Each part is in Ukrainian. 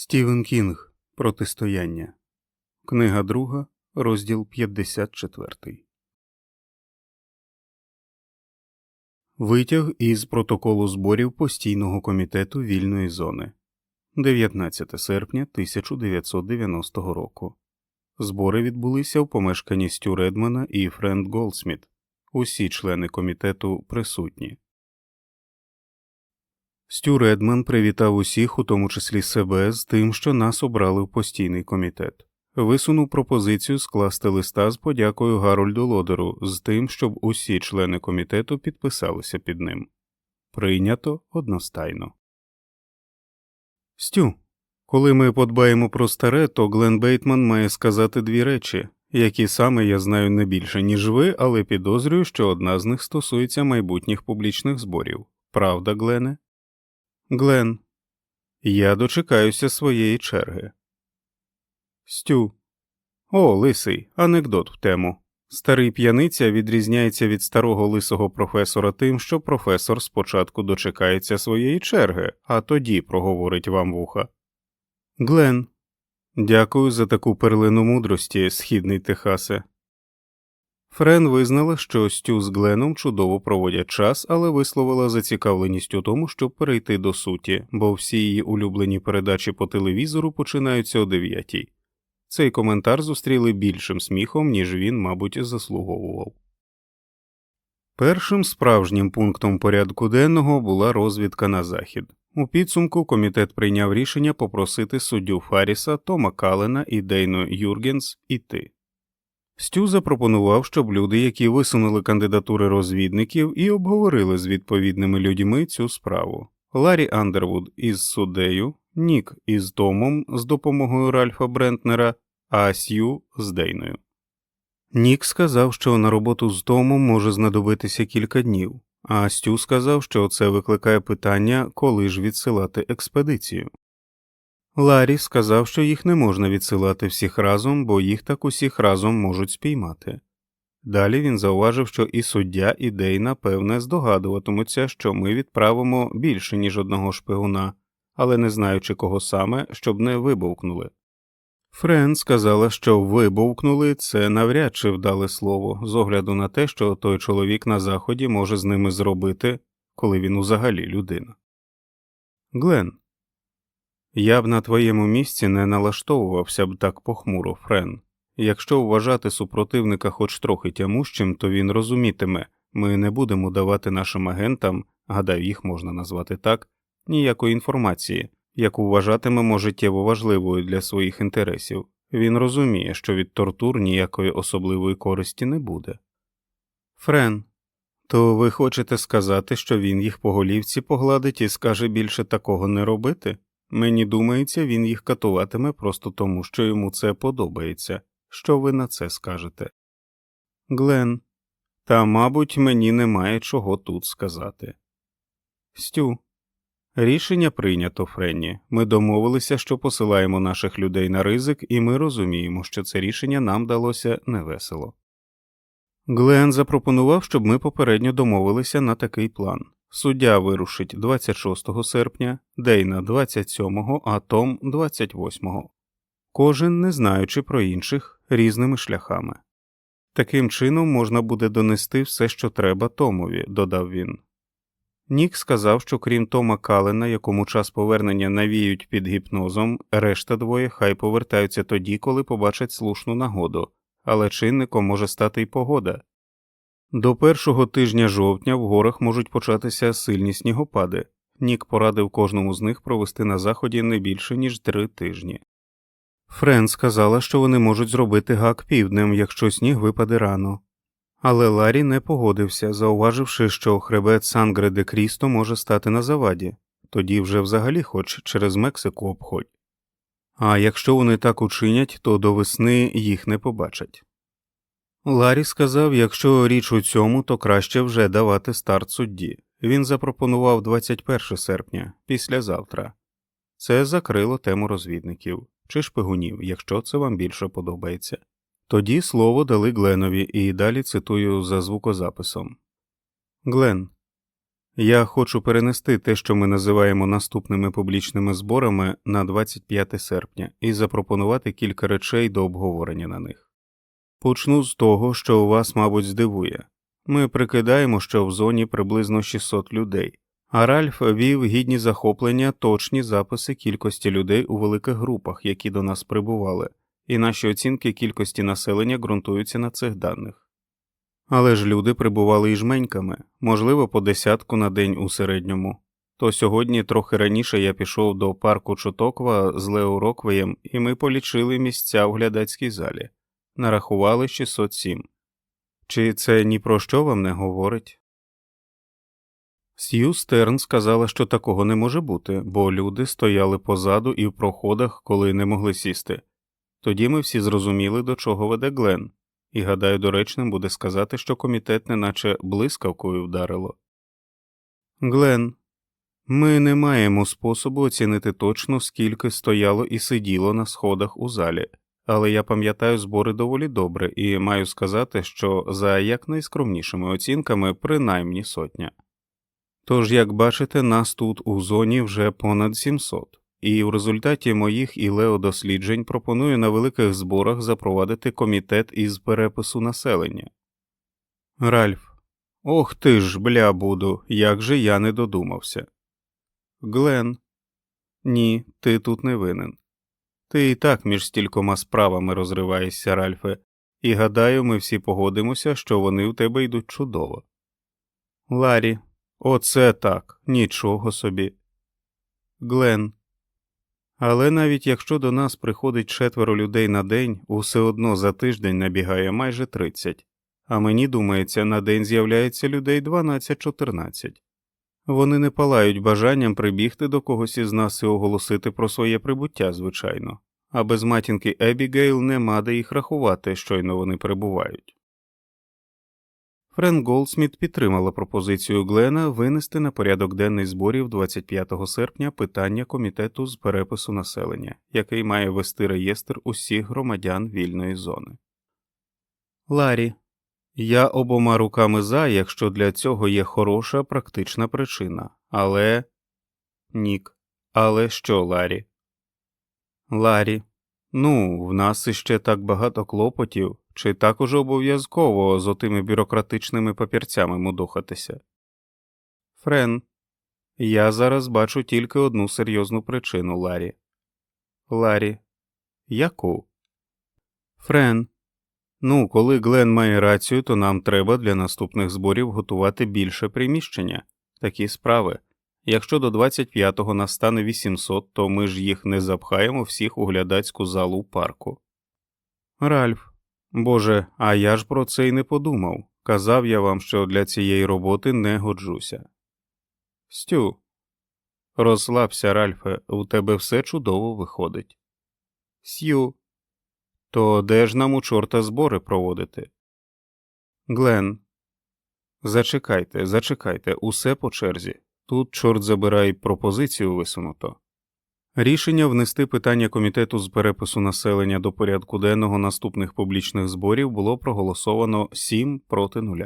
Стівен Кінг Протистояння. Книга друга, розділ 54. Витяг із протоколу зборів постійного комітету вільної зони 19 серпня 1990 року. Збори відбулися в помешканні Стю Редмана і Френд Голдсміт. Усі члени комітету присутні. Стю Редман привітав усіх, у тому числі себе, з тим, що нас обрали в постійний комітет. Висунув пропозицію скласти листа з подякою Гарольду Лодеру з тим, щоб усі члени комітету підписалися під ним. Прийнято одностайно. Стю. Коли ми подбаємо про старе, то Глен Бейтман має сказати дві речі, які саме я знаю не більше, ніж ви, але підозрюю, що одна з них стосується майбутніх публічних зборів. Правда, Глене? Глен, я дочекаюся своєї черги. Стю. О, лисий, анекдот в тему. Старий п'яниця відрізняється від старого лисого професора тим, що професор спочатку дочекається своєї черги, а тоді проговорить вам вуха. Глен. Дякую за таку перлину мудрості, східний Техасе. Френ визнала, що Стю з Гленом чудово проводять час, але висловила зацікавленість у тому, щоб перейти до суті, бо всі її улюблені передачі по телевізору починаються о дев'ятій. Цей коментар зустріли більшим сміхом, ніж він, мабуть, заслуговував. Першим справжнім пунктом порядку денного була розвідка на захід. У підсумку комітет прийняв рішення попросити суддю Фаріса, Тома Калена і Дейну Юргенс іти. Стю запропонував, щоб люди, які висунули кандидатури розвідників, і обговорили з відповідними людьми цю справу. Ларі Андервуд із суддею, Нік із Томом з допомогою Ральфа Брентнера, а Сью з Дейною. Нік сказав, що на роботу з Томом може знадобитися кілька днів, а Стю сказав, що це викликає питання, коли ж відсилати експедицію. Ларі сказав, що їх не можна відсилати всіх разом, бо їх так усіх разом можуть спіймати. Далі він зауважив, що і суддя, і Дейна, певне, здогадуватимуться, що ми відправимо більше, ніж одного шпигуна, але не знаючи кого саме, щоб не вибовкнули. Френ сказала, що вибовкнули це навряд чи вдале слово, з огляду на те, що той чоловік на заході може з ними зробити, коли він узагалі людина. Глен, я б на твоєму місці не налаштовувався б так похмуро, Френ. Якщо вважати супротивника хоч трохи тямущим, то він розумітиме ми не будемо давати нашим агентам, гадаю, їх можна назвати так, ніякої інформації, яку вважатимемо життєво важливою для своїх інтересів. Він розуміє, що від тортур ніякої особливої користі не буде. Френ, то ви хочете сказати, що він їх по голівці погладить і скаже більше такого не робити? Мені думається, він їх катуватиме просто тому, що йому це подобається. Що ви на це скажете? Глен, та, мабуть, мені немає чого тут сказати. Стю, рішення прийнято, Френні. Ми домовилися, що посилаємо наших людей на ризик, і ми розуміємо, що це рішення нам далося невесело. Глен запропонував, щоб ми попередньо домовилися на такий план. Суддя вирушить 26 серпня, Дейна 27, а Том 28, кожен не знаючи про інших різними шляхами. Таким чином можна буде донести все, що треба Томові, додав він. Нік сказав, що крім Тома Калена, якому час повернення навіють під гіпнозом, решта двоє хай повертаються тоді, коли побачать слушну нагоду, але чинником може стати й погода. До першого тижня жовтня в горах можуть початися сильні снігопади. Нік порадив кожному з них провести на заході не більше, ніж три тижні. Френ сказала, що вони можуть зробити гак півднем, якщо сніг випаде рано. Але Ларі не погодився, зауваживши, що хребет Сангре де Крісто може стати на заваді, тоді вже взагалі хоч через Мексику обходь. А якщо вони так учинять, то до весни їх не побачать. Ларі сказав, якщо річ у цьому, то краще вже давати старт судді. Він запропонував 21 серпня, післязавтра. Це закрило тему розвідників чи шпигунів, якщо це вам більше подобається. Тоді слово дали Гленові і далі цитую за звукозаписом Глен, Я хочу перенести те, що ми називаємо наступними публічними зборами на 25 серпня, і запропонувати кілька речей до обговорення на них. Почну з того, що вас, мабуть, здивує. Ми прикидаємо, що в зоні приблизно 600 людей, а Ральф вів гідні захоплення точні записи кількості людей у великих групах, які до нас прибували, і наші оцінки кількості населення ґрунтуються на цих даних. Але ж люди прибували і жменьками, можливо, по десятку на день у середньому. То сьогодні, трохи раніше, я пішов до парку Чотоква з Лео Роквеєм, і ми полічили місця в глядацькій залі, нарахували 607. Чи це ні про що вам не говорить? Сью Стерн сказала, що такого не може бути, бо люди стояли позаду і в проходах, коли не могли сісти. Тоді ми всі зрозуміли, до чого веде Глен, і гадаю, доречним буде сказати, що комітет неначе блискавкою вдарило. Глен, ми не маємо способу оцінити точно, скільки стояло і сиділо на сходах у залі, але я пам'ятаю збори доволі добре і маю сказати, що за якнайскромнішими оцінками принаймні сотня. Тож, як бачите, нас тут у зоні вже понад 700, і в результаті моїх і Лео досліджень пропоную на великих зборах запровадити комітет із перепису населення. Ральф, ох ти ж, бля, буду, як же я не додумався. Глен, ні, ти тут не винен. Ти і так між стількома справами розриваєшся, Ральфе, і гадаю, ми всі погодимося, що вони в тебе йдуть чудово. Ларі, оце так, нічого собі. Глен. Але навіть якщо до нас приходить четверо людей на день, усе одно за тиждень набігає майже 30, а мені думається, на день з'являється людей 12-14. Вони не палають бажанням прибігти до когось із нас і оголосити про своє прибуття, звичайно, а без матінки Ебігейл нема де їх рахувати, щойно вони прибувають. Френ Голдсміт підтримала пропозицію Глена винести на порядок денний зборів 25 серпня питання комітету з перепису населення, який має вести реєстр усіх громадян вільної зони. Ларі, я обома руками за, якщо для цього є хороша практична причина, але. Нік. Але що, Ларі? Ларі. Ну, в нас іще так багато клопотів, чи також обов'язково з отими бюрократичними папірцями мудохатися? Френ. Я зараз бачу тільки одну серйозну причину, Ларі. Ларі. Яку? Френ. Ну, коли Глен має рацію, то нам треба для наступних зборів готувати більше приміщення, такі справи. Якщо до 25-го настане 800, то ми ж їх не запхаємо всіх у глядацьку залу парку. Ральф, Боже, а я ж про це й не подумав. Казав я вам, що для цієї роботи не годжуся. Стю, розслабся, Ральфе, у тебе все чудово виходить. Сью, то де ж нам у чорта збори проводити? Глен. Зачекайте, зачекайте, усе по черзі. Тут, чорт забирай, пропозицію висунуто. Рішення внести питання комітету з перепису населення до порядку денного наступних публічних зборів було проголосовано 7 проти 0.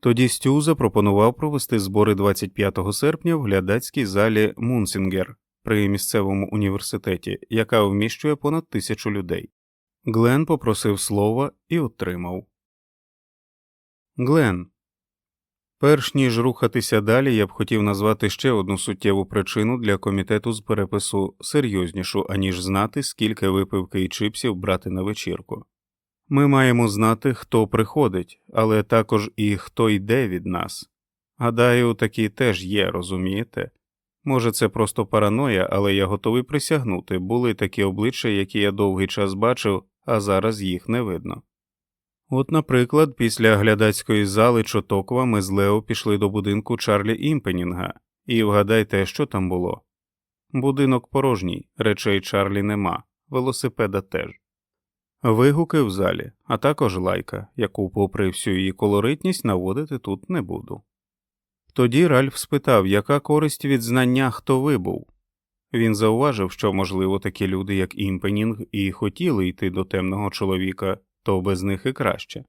Тоді Стю запропонував провести збори 25 серпня в глядацькій залі Мунсінгер при місцевому університеті, яка вміщує понад тисячу людей. Глен попросив слова і отримав. Глен. Перш ніж рухатися далі, я б хотів назвати ще одну суттєву причину для комітету з перепису серйознішу, аніж знати, скільки випивки і чипсів брати на вечірку. Ми маємо знати, хто приходить, але також і хто йде від нас. Гадаю, такі теж є, розумієте? Може, це просто параноя, але я готовий присягнути були такі обличчя, які я довгий час бачив, а зараз їх не видно. От, наприклад, після глядацької зали Чотоква ми з Лео пішли до будинку Чарлі Імпенінга, і вгадайте, що там було. Будинок порожній, речей Чарлі нема, велосипеда теж. Вигуки в залі, а також лайка, яку, попри всю її колоритність, наводити тут не буду. Тоді Ральф спитав, яка користь від знання, хто ви був. Він зауважив, що, можливо, такі люди, як Імпенінг, і хотіли йти до темного чоловіка, то без них і краще.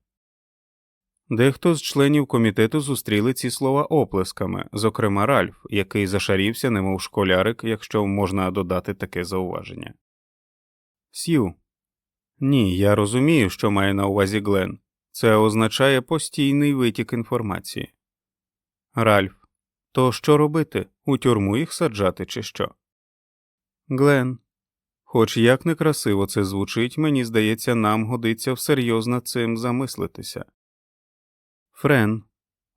Дехто з членів комітету зустріли ці слова оплесками, зокрема Ральф, який зашарівся, немов школярик, якщо можна додати таке зауваження. Сью. Ні, я розумію, що має на увазі Глен. Це означає постійний витік інформації. Ральф. То що робити? У тюрму їх саджати, чи що? Глен. Хоч як некрасиво це звучить, мені здається, нам годиться всерйоз над цим замислитися. Френ.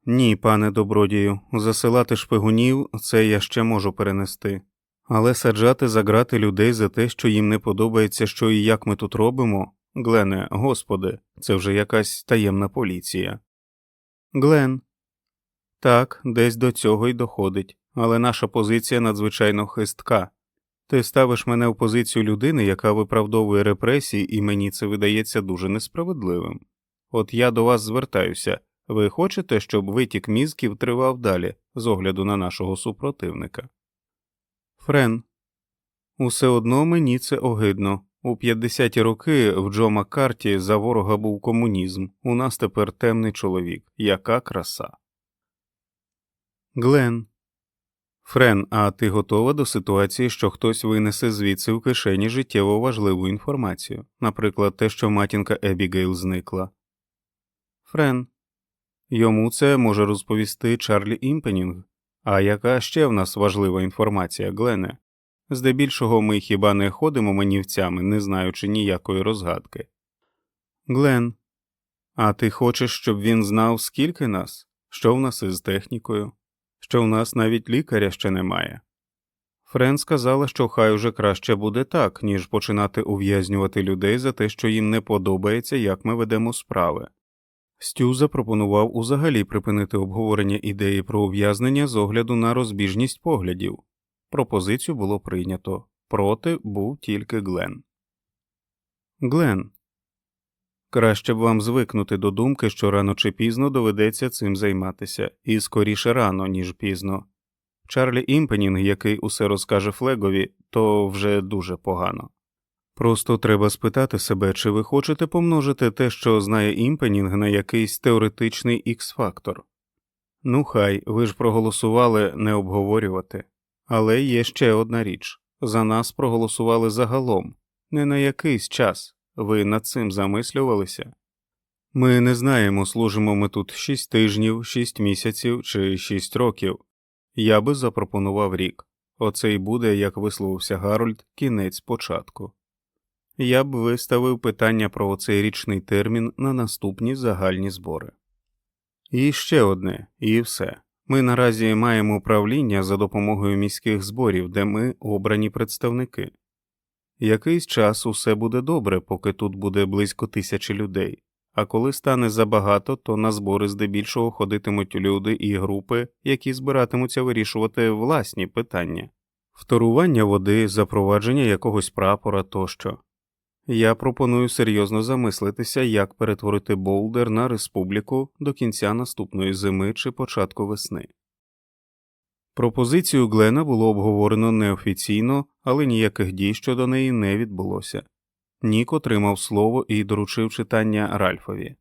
Ні, пане добродію, засилати шпигунів це я ще можу перенести. Але саджати за грати людей за те, що їм не подобається, що і як ми тут робимо. Глене, господи, це вже якась таємна поліція. Глен. Так, десь до цього й доходить, але наша позиція надзвичайно хистка. Ти ставиш мене в позицію людини, яка виправдовує репресії, і мені це видається дуже несправедливим. От я до вас звертаюся. Ви хочете, щоб витік мізків тривав далі, з огляду на нашого супротивника? Френ. Усе одно мені це огидно. У 50-ті роки в Джо Маккарті за ворога був комунізм, у нас тепер темний чоловік. Яка краса. Глен. Френ, а ти готова до ситуації, що хтось винесе звідси в кишені життєво важливу інформацію, наприклад, те, що матінка Ебігейл зникла? Френ. Йому це може розповісти Чарлі Імпенінг. А яка ще в нас важлива інформація, Глене? Здебільшого ми хіба не ходимо манівцями, не знаючи ніякої розгадки. Глен, а ти хочеш, щоб він знав, скільки нас, що в нас із технікою, що в нас навіть лікаря ще немає. Френ сказала, що хай уже краще буде так, ніж починати ув'язнювати людей за те, що їм не подобається, як ми ведемо справи. Стю запропонував узагалі припинити обговорення ідеї про ув'язнення з огляду на розбіжність поглядів. Пропозицію було прийнято. Проти був тільки Глен. Глен. Краще б вам звикнути до думки, що рано чи пізно доведеться цим займатися, і скоріше рано, ніж пізно. Чарлі Імпенінг, який усе розкаже Флегові, то вже дуже погано. Просто треба спитати себе, чи ви хочете помножити те, що знає імпенінг на якийсь теоретичний ікс фактор. Ну хай, ви ж проголосували не обговорювати. Але є ще одна річ за нас проголосували загалом, не на якийсь час. Ви над цим замислювалися? Ми не знаємо, служимо ми тут шість тижнів, шість місяців чи шість років. Я би запропонував рік. Оце й буде, як висловився Гарольд, кінець початку я б виставив питання про оцей річний термін на наступні загальні збори. І ще одне, і все. Ми наразі маємо управління за допомогою міських зборів, де ми обрані представники. Якийсь час усе буде добре, поки тут буде близько тисячі людей, а коли стане забагато, то на збори здебільшого ходитимуть люди і групи, які збиратимуться вирішувати власні питання, вторування води, запровадження якогось прапора тощо. Я пропоную серйозно замислитися, як перетворити Болдер на республіку до кінця наступної зими чи початку весни. Пропозицію Глена було обговорено неофіційно, але ніяких дій щодо неї не відбулося. Нік отримав слово і доручив читання Ральфові.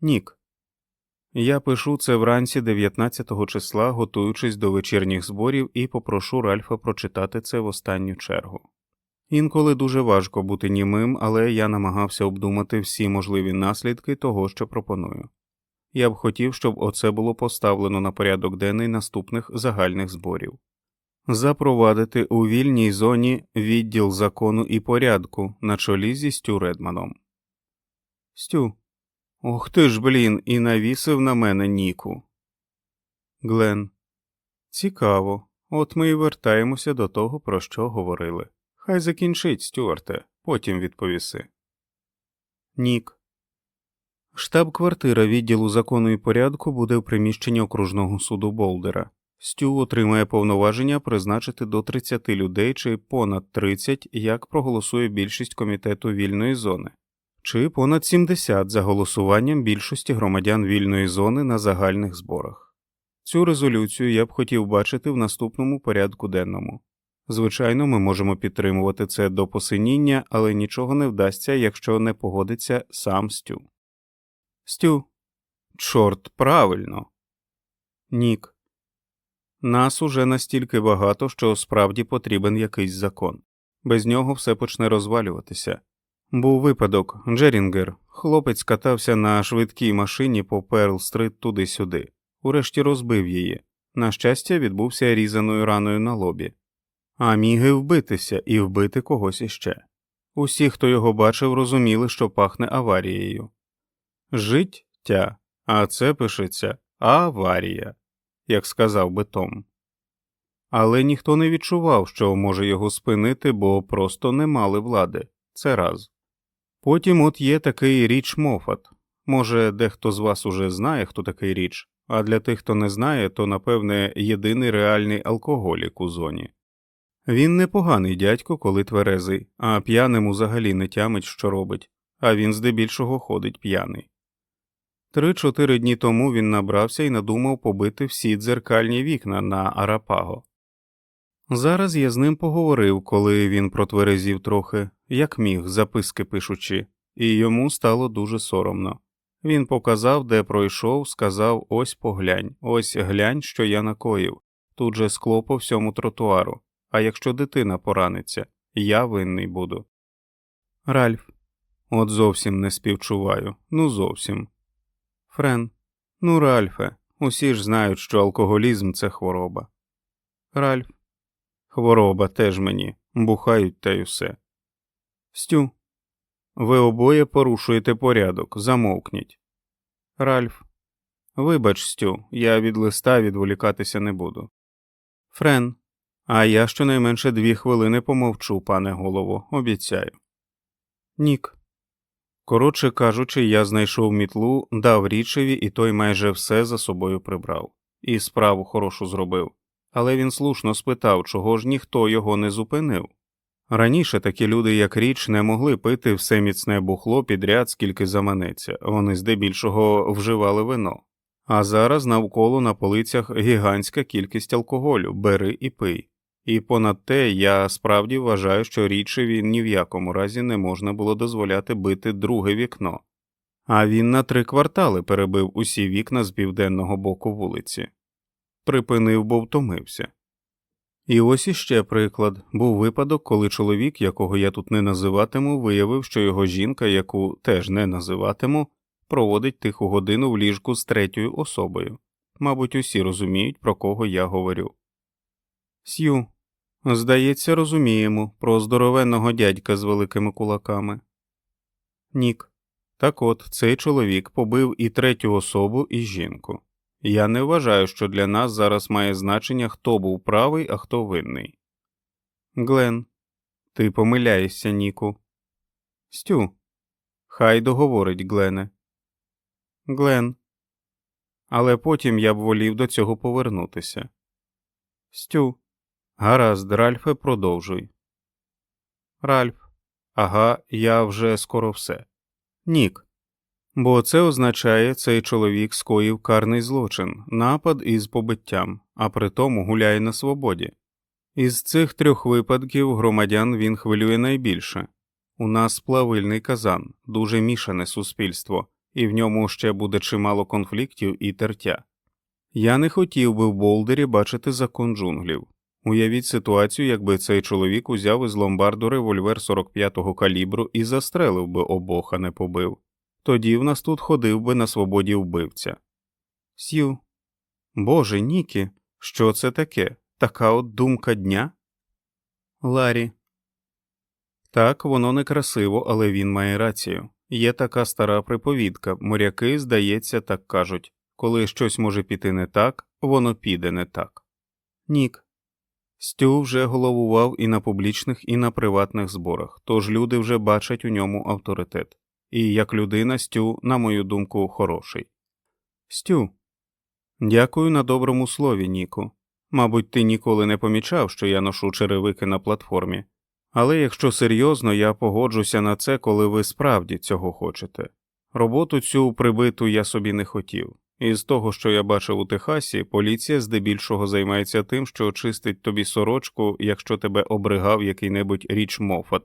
Нік. Я пишу це вранці 19 числа, готуючись до вечірніх зборів, і попрошу Ральфа прочитати це в останню чергу. Інколи дуже важко бути німим, але я намагався обдумати всі можливі наслідки того, що пропоную. Я б хотів, щоб оце було поставлено на порядок денний наступних загальних зборів. Запровадити у вільній зоні відділ закону і порядку на чолі зі Стю Редманом. Стю. Ох ти ж, блін, і навісив на мене Ніку. Глен. Цікаво. От ми і вертаємося до того, про що говорили. Хай закінчить, Стюарте, потім відповіси. Нік. Штаб-квартира відділу закону і порядку буде в приміщенні окружного суду Болдера. Стю отримає повноваження призначити до 30 людей чи понад 30, як проголосує більшість комітету вільної зони, чи понад 70 за голосуванням більшості громадян вільної зони на загальних зборах. Цю резолюцію я б хотів бачити в наступному порядку денному. Звичайно, ми можемо підтримувати це до посиніння, але нічого не вдасться, якщо не погодиться сам Стю. Стю, Чорт, правильно. Нік. Нас уже настільки багато, що справді потрібен якийсь закон. Без нього все почне розвалюватися. Був випадок Джерінгер, хлопець катався на швидкій машині по Перл-стрит туди-сюди, урешті розбив її. На щастя, відбувся різаною раною на лобі. А міг і вбитися і вбити когось іще. Усі, хто його бачив, розуміли, що пахне аварією. Життя, а це пишеться аварія, як сказав би Том. Але ніхто не відчував, що може його спинити, бо просто не мали влади. Це раз. Потім от є такий річ Мофат. Може, дехто з вас уже знає, хто такий річ, а для тих, хто не знає, то, напевне, єдиний реальний алкоголік у зоні. Він непоганий дядько, коли тверезий, а п'яним узагалі не тямить, що робить, а він здебільшого ходить п'яний. Три-чотири дні тому він набрався і надумав побити всі дзеркальні вікна на Арапаго. Зараз я з ним поговорив, коли він протверезів трохи, як міг, записки пишучи, і йому стало дуже соромно. Він показав, де пройшов, сказав ось поглянь, ось глянь, що я накоїв. Тут же скло по всьому тротуару. А якщо дитина пораниться, я винний буду. Ральф. От зовсім не співчуваю. Ну зовсім. Френ. Ну, Ральфе, усі ж знають, що алкоголізм це хвороба. Ральф. Хвороба теж мені, бухають та й усе. Стю. Ви обоє порушуєте порядок, замовкніть. Ральф. Вибач, Стю, я від листа відволікатися не буду. Френ. А я щонайменше дві хвилини помовчу, пане голово, обіцяю. Нік. Коротше кажучи, я знайшов мітлу, дав річеві, і той майже все за собою прибрав, і справу хорошу зробив. Але він слушно спитав, чого ж ніхто його не зупинив. Раніше такі люди, як річ, не могли пити все міцне бухло підряд, скільки заманеться, вони здебільшого вживали вино. А зараз навколо на полицях гігантська кількість алкоголю, бери і пий. І понад те я справді вважаю, що річеві ні в якому разі не можна було дозволяти бити друге вікно, а він на три квартали перебив усі вікна з південного боку вулиці. Припинив, бо втомився. І ось іще приклад був випадок, коли чоловік, якого я тут не називатиму, виявив, що його жінка, яку теж не називатиму, проводить тиху годину в ліжку з третьою особою. Мабуть, усі розуміють, про кого я говорю. Сью, здається, розуміємо про здоровенного дядька з великими кулаками. Нік. Так от цей чоловік побив і третю особу, і жінку. Я не вважаю, що для нас зараз має значення, хто був правий, а хто винний. Глен, ти помиляєшся, Ніку. Стю. Хай договорить, Глене. Глен. Але потім я б волів до цього повернутися. Стю. Гаразд, Ральфе, продовжуй. Ральф. Ага, я вже скоро все. Нік. Бо це означає, цей чоловік скоїв карний злочин, напад із побиттям, а при тому гуляє на свободі. Із цих трьох випадків громадян він хвилює найбільше. У нас плавильний казан, дуже мішане суспільство, і в ньому ще буде чимало конфліктів і тертя. Я не хотів би в Болдері бачити закон джунглів. Уявіть ситуацію, якби цей чоловік узяв із ломбарду револьвер 45-го калібру і застрелив би обох, а не побив. Тоді в нас тут ходив би на свободі вбивця. Сью. Боже, Нікі, що це таке? Така от думка дня? Ларі. Так, воно некрасиво, але він має рацію. Є така стара приповідка, моряки, здається, так кажуть коли щось може піти не так, воно піде не так. Нік. Стю вже головував і на публічних, і на приватних зборах, тож люди вже бачать у ньому авторитет. І як людина, Стю, на мою думку, хороший. Стю. Дякую на доброму слові, Ніку. Мабуть, ти ніколи не помічав, що я ношу черевики на платформі, але якщо серйозно, я погоджуся на це, коли ви справді цього хочете. Роботу цю прибиту я собі не хотів. Із того, що я бачив у Техасі, поліція здебільшого займається тим, що очистить тобі сорочку, якщо тебе обригав який-небудь річ Мофат,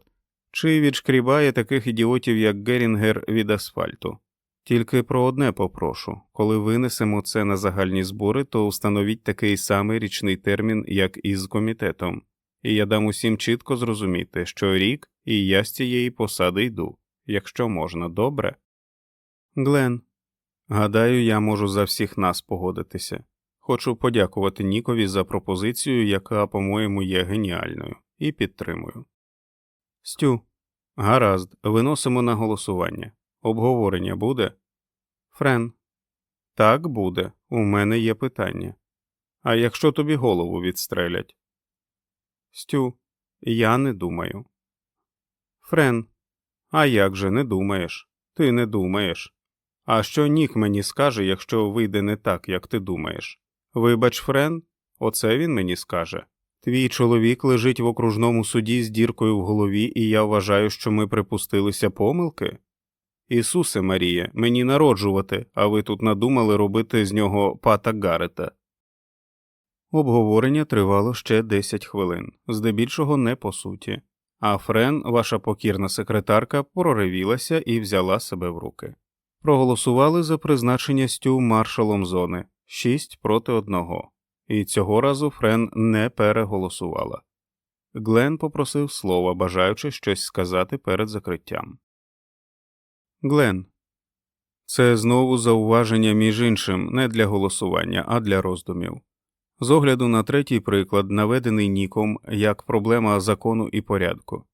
чи відшкрібає таких ідіотів, як Герінгер від асфальту. Тільки про одне попрошу коли винесемо це на загальні збори, то встановіть такий самий річний термін, як і з комітетом, і я дам усім чітко зрозуміти, що рік і я з цієї посади йду, якщо можна, добре. Глен, гадаю, я можу за всіх нас погодитися. Хочу подякувати Нікові за пропозицію, яка, по-моєму, є геніальною, і підтримую. Стю, гаразд, виносимо на голосування. Обговорення буде? Френ. Так буде. У мене є питання. А якщо тобі голову відстрелять? Стю, я не думаю. Френ. А як же не думаєш? Ти не думаєш. А що Нік мені скаже, якщо вийде не так, як ти думаєш? Вибач, Френ, оце він мені скаже. Твій чоловік лежить в окружному суді з діркою в голові, і я вважаю, що ми припустилися помилки. Ісусе Марія, мені народжувати, а ви тут надумали робити з нього пата Гарета. Обговорення тривало ще 10 хвилин, здебільшого не по суті, а Френ, ваша покірна секретарка, проривілася і взяла себе в руки. Проголосували за призначення стю маршалом зони 6 проти 1, і цього разу Френ не переголосувала. Глен попросив слова, бажаючи щось сказати перед закриттям. Глен. Це знову зауваження між іншим не для голосування, а для роздумів. З огляду на третій приклад, наведений Ніком як проблема закону і порядку.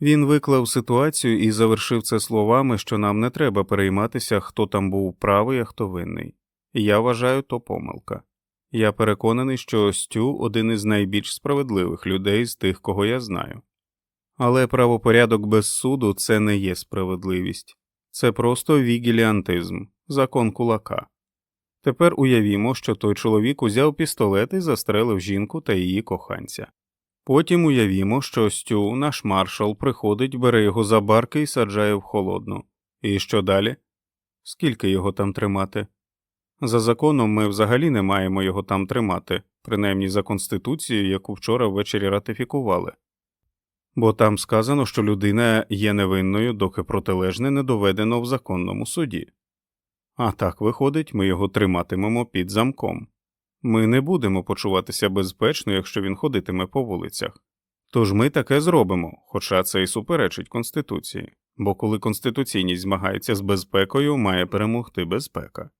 Він виклав ситуацію і завершив це словами, що нам не треба перейматися, хто там був правий, а хто винний. Я вважаю то помилка. Я переконаний, що Стю один із найбільш справедливих людей з тих, кого я знаю. Але правопорядок без суду це не є справедливість, це просто вігіліантизм, закон кулака. Тепер уявімо, що той чоловік узяв пістолет і застрелив жінку та її коханця. Потім уявімо, що Стю, наш маршал, приходить, бере його за барки і саджає в холодну. І що далі? Скільки його там тримати? За законом ми взагалі не маємо його там тримати, принаймні за конституцією, яку вчора ввечері ратифікували. Бо там сказано, що людина є невинною, доки протилежне не доведено в законному суді. А так виходить, ми його триматимемо під замком. Ми не будемо почуватися безпечно, якщо він ходитиме по вулицях. Тож ми таке зробимо, хоча це і суперечить Конституції, бо коли конституційність змагається з безпекою, має перемогти безпека.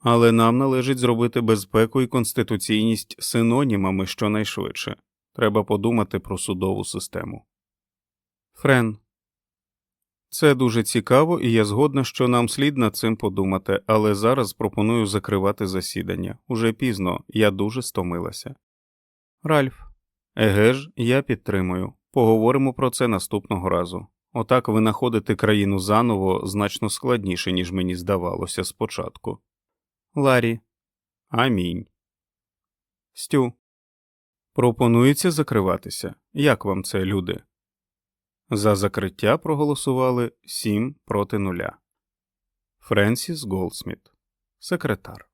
Але нам належить зробити безпеку і конституційність синонімами щонайшвидше. Треба подумати про судову систему. Френ. Це дуже цікаво, і я згодна, що нам слід над цим подумати, але зараз пропоную закривати засідання. Уже пізно, я дуже стомилася. Ральф. Еге ж, я підтримую. Поговоримо про це наступного разу. Отак винаходити країну заново значно складніше, ніж мені здавалося спочатку. Ларі. Амінь. Стю. Пропонується закриватися. Як вам це, люди? За закриття проголосували 7 проти нуля. Френсіс Голдсміт, секретар.